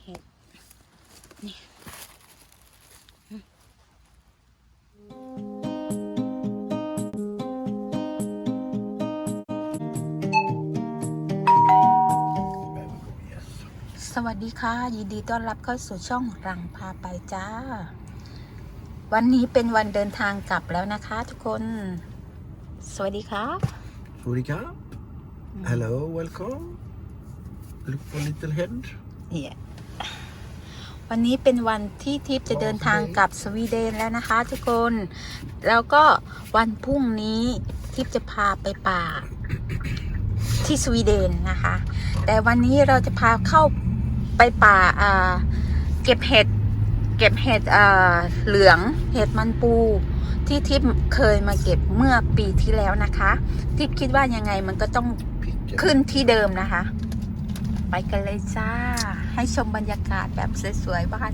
เห็ดนี่อืม Yes. สวัสดีค่ะ ยินดีต้อนรับเข้าสู่ช่องรังพาไปจ้า วันนี้เป็นวันเดินทางกลับแล้วนะคะทุกคน สวัสดีค่ะ Ulrika, hello, welcome. Look for little head. เนี่ย วันนี้เป็นวันที่ทิพย์จะเดินทางกลับสวีเดนแล้วนะคะ ทุกคน แล้วก็วันพรุ่งนี้ทิพย์จะพาไปป่า ที่สวีเดนนะคะ แต่วันนี้เราจะพาเข้าไปป่าอ่าเก็บเห็ดเก็บเห็ดอ่าเหลืองเห็ดมันปูที่ทิพย์เคยมาเก็บเมื่อปีที่แล้วนะคะ ทิพย์คิดว่ายังไงมันก็ต้อง Pick ขึ้นที่เดิมนะคะ ไปกันเลยจ้า ให้ชมบรรยากาศแบบสวยๆบ้าน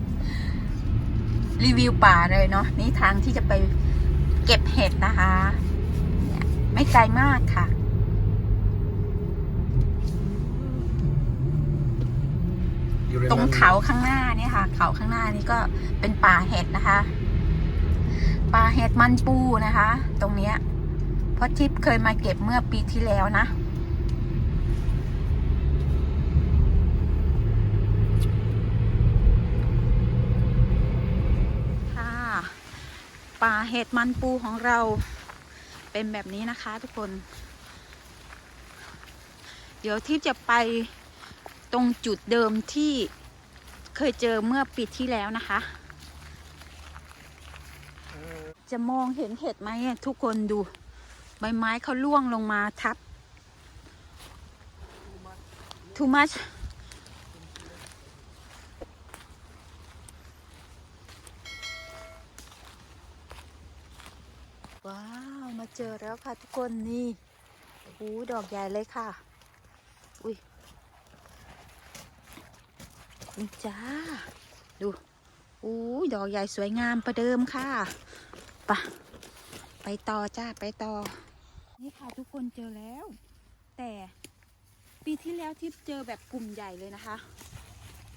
รีวิวป่าเลยเนาะนี่ทางที่จะไปเก็บเห็ดนะคะเนี่ยไม่ไกลมากค่ะ You ตรง remember? เขาข้างหน้าเนี่ยค่ะ เขาข้างหน้านี่ก็เป็นป่าเห็ดนะคะ ป่าเห็ดมันปูนะคะ ตรงเนี้ยเพราะทิพย์เคยมาเก็บเมื่อปีที่แล้วนะค่ะ ป่าเห็ดมันปูของเราเป็นแบบนี้นะคะทุกคน เดี๋ยวทิพจะไปตรงจุดเดิมที่เคยเจอเมื่อปีที่แล้วนะคะ จะมองเห็นเห็ดไหมทุกคนดู ใบไม้เขาล่วงลงมาทับ too much ว้าวมาเจอแล้วค่ะทุกคนนี่โอ้ดอกใหญ่เลยค่ะ อุ้ยนี่จ้า ดูอู้ดอกใหญ่สวยงามประเดิมค่ะไปะไปต่อจ้าไปต่อ นี่ค่ะทุกคนเจอแล้ว แต่ปีที่แล้วที่เจอแบบกลุ่มใหญ่เลยนะคะ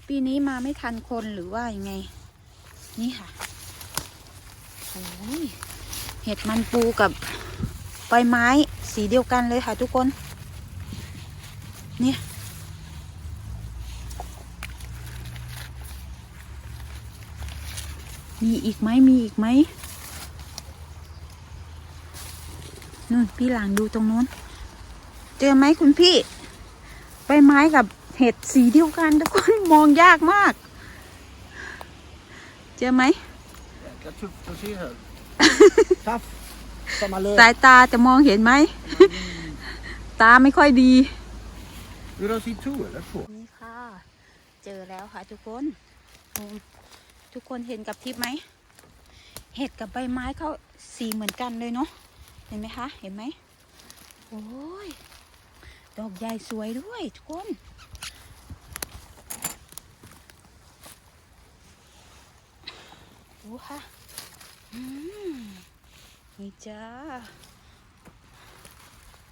ปีนี้มาไม่ทันคนหรือว่ายังไง นี่ค่ะโอ้ย เห็ดมันปูกับใบไม้สีเดียวกันเลยค่ะทุกคนเนี่ยมีอีกไหมมีอีกไหมนู่นพี่หลังดูตรงนู้น เจอไหมคุณพี่ ใบไม้กับเห็ดสีเดียวกันทุกคนมองยากมาก เจอไหม Jäkla tufft att se här. Taff. Samma lök. สายตาจะมองเห็นไหม ตาไม่ค่อยดี Vill du ha sitt två eller två? นี่ค่ะ เจอแล้วค่ะทุกคนอืมทุกคนเห็นกับทิพย์ไหม เห็ดกับใบไม้เขาสีเหมือนกันเลยเนาะ เห็นไหมคะ เห็นไหม โอ้ย ดอกใหญ่สวยด้วยทุกคนดูค่ะอืม นี่จ้า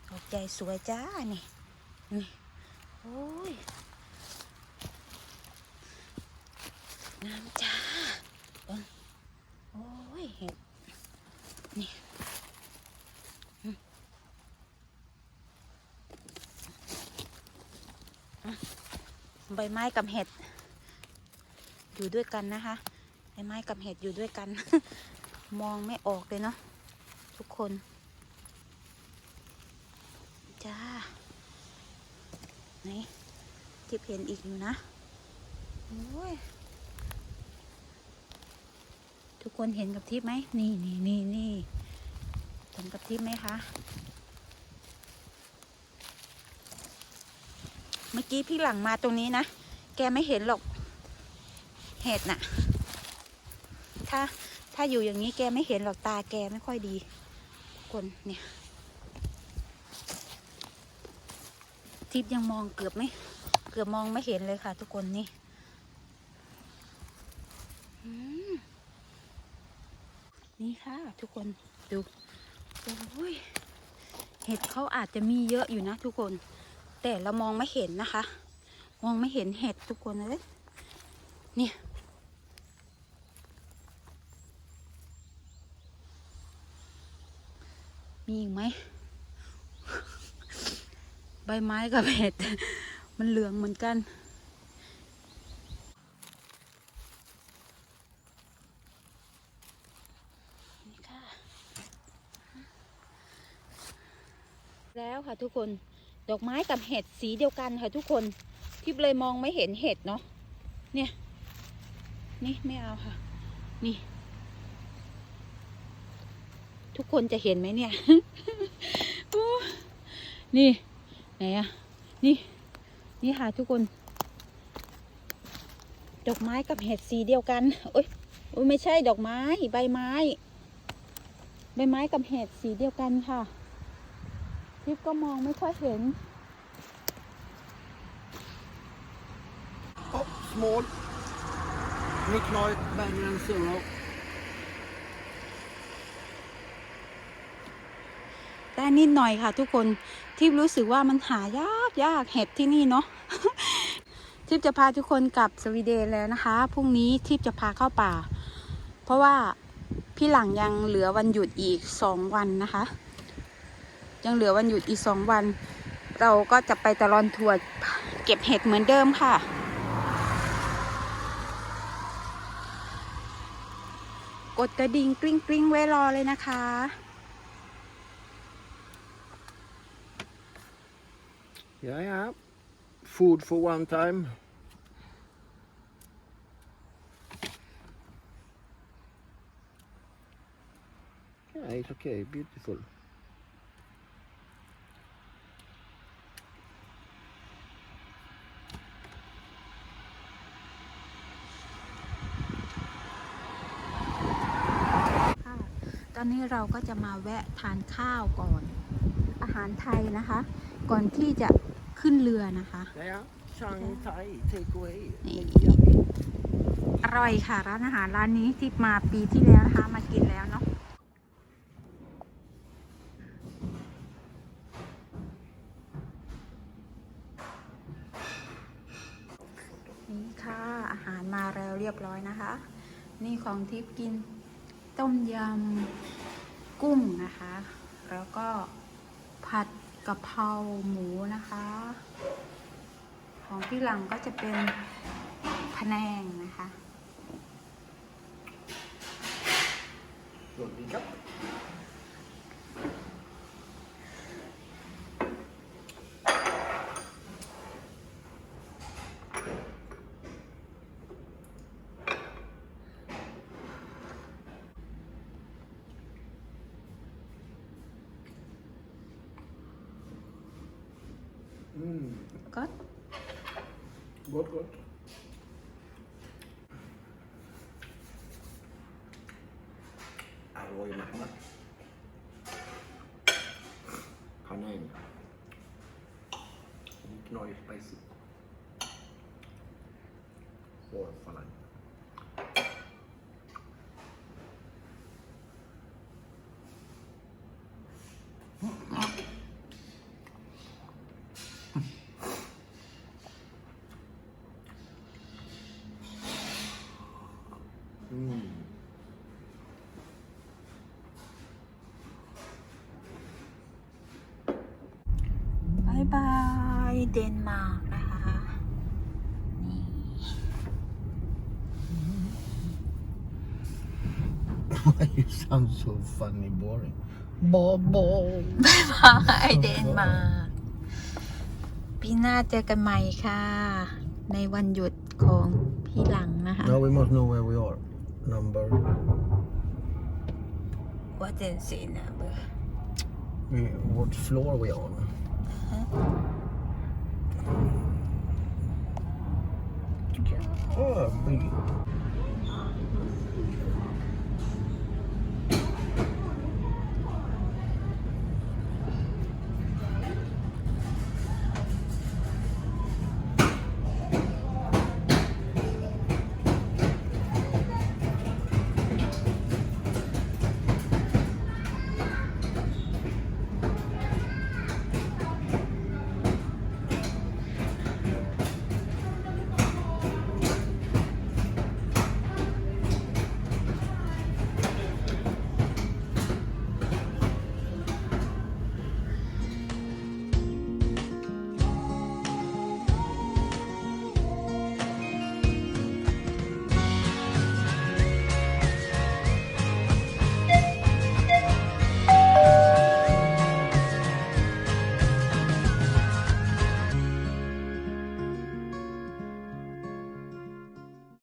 ดอกใหญ่สวยจ้า นี่ นี่ โอ้ยงามจ้าเบิ่งโอ้ยเห็ด นี่อืมอะใบไม้กับเห็ด อยู่ด้วยกันนะคะ ใบไม้กับเห็ดอยู่ด้วยกัน มองไม่ออกเลยเนาะทุกคน จ้าไหนทิพย์เห็นอีกอยู่นะ โอ้ย ทุกคนเห็นกับทิพย์ไหม นี่นี่นี่นี่เห็นกับทิพย์ไหมคะ เมื่อกี้พี่หลังมาตรงนี้นะ แกไม่เห็นหรอก เห็ดน่ะ ถ้า ถ้าอยู่อย่างนี้แกไม่เห็นหรอกตาแกไม่ค่อยดีคนเนี่ยทิพย์ยังมองเกือบไม่เกือบมองไม่เห็นเลยค่ะ ทุกคนนี่นี่ค่ะ ทุกคนดูโอ้ยเห็ดเขาอาจจะมีเยอะอยู่นะ ทุกคน แต่เรามองไม่เห็นนะคะ มองไม่เห็นเห็ดทุกคนเลยเนี่ย มีอีกไหม ใบไม้กับเห็ด มันเหลืองเหมือนกันนี่ค่ะแล้วค่ะทุกคน ดอกไม้กับเห็ดสีเดียวกันค่ะทุกคนทิพเลยมองไม่เห็นเห็ดเนาะ เนี่ย นี่ไม่เอาค่ะ นี่ ทุกคนจะเห็นไหมเนี่ยโอ้นี่ไหนอะนี่ นี่ค่ะทุกคน ดอกไม้กับเห็ดสีเดียวกันโอ๊ยโอ๊ยไม่ใช่ดอกไม้ ใบไม้ ใบไม้กับเห็ดสีเดียวกันค่ะทิพย์ก็มองไม่ค่อยเห็น Oh, small. Nick Noy, Bangor and ได้นิดหน่อยค่ะทุกคนทิพรู้สึกว่ามันหายากยากเห็ดที่นี่เนาะทิพย์จะพาทุกคนกลับสวีเดนแล้วนะคะพรุ่งนี้ทิพย์จะพาเข้าป่า เพราะว่าพี่หลังยังเหลือวันหยุดอีกสองวันนะคะ ยังเหลือวันหยุดอีกสองวัน เราก็จะไปตลอนทัวร์เก็บเห็ดเหมือนเดิมค่ะกดกระดิ่งกริ้งกริ้งไว้รอเลยนะคะ Yeah, yeah. Food for one time. Yeah, it's okay. Beautiful. ค่ะตอนนี้เราก็จะมาแวะทานข้าวก่อน อาหารไทยนะคะ ก่อนที่จะขึ้นเรือนะคะนี่อร่อยค่ะ ร้านอาหารร้านนี้ที่มาปีที่แล้วนะคะ มากินแล้วเนาะนี่ค่ะอาหารมาแล้วเรียบร้อยนะคะ นี่ของทิพย์กินต้มยำกุ้งนะคะ แล้วก็ผัดะเพราหมูนะคะ ของพี่หลังก็จะเป็นผนงนะคะ สวัสดีครับ Gott? Gott, Gott. Arroyo Mahmoud. Panein. Neue Speise. Vorfallen. Oh, เดนมาร์กนะคะนี่ you sound so funny boring. Bobo. บายเดนมาร์กปีหน้าเจอกันใหม่ค่ะ ในวันหยุดของพี่หลังนะคะ Now we must know where we are. Number. ว่าเจนซีนะเบอร์ We, what floor are we on? Oh, we,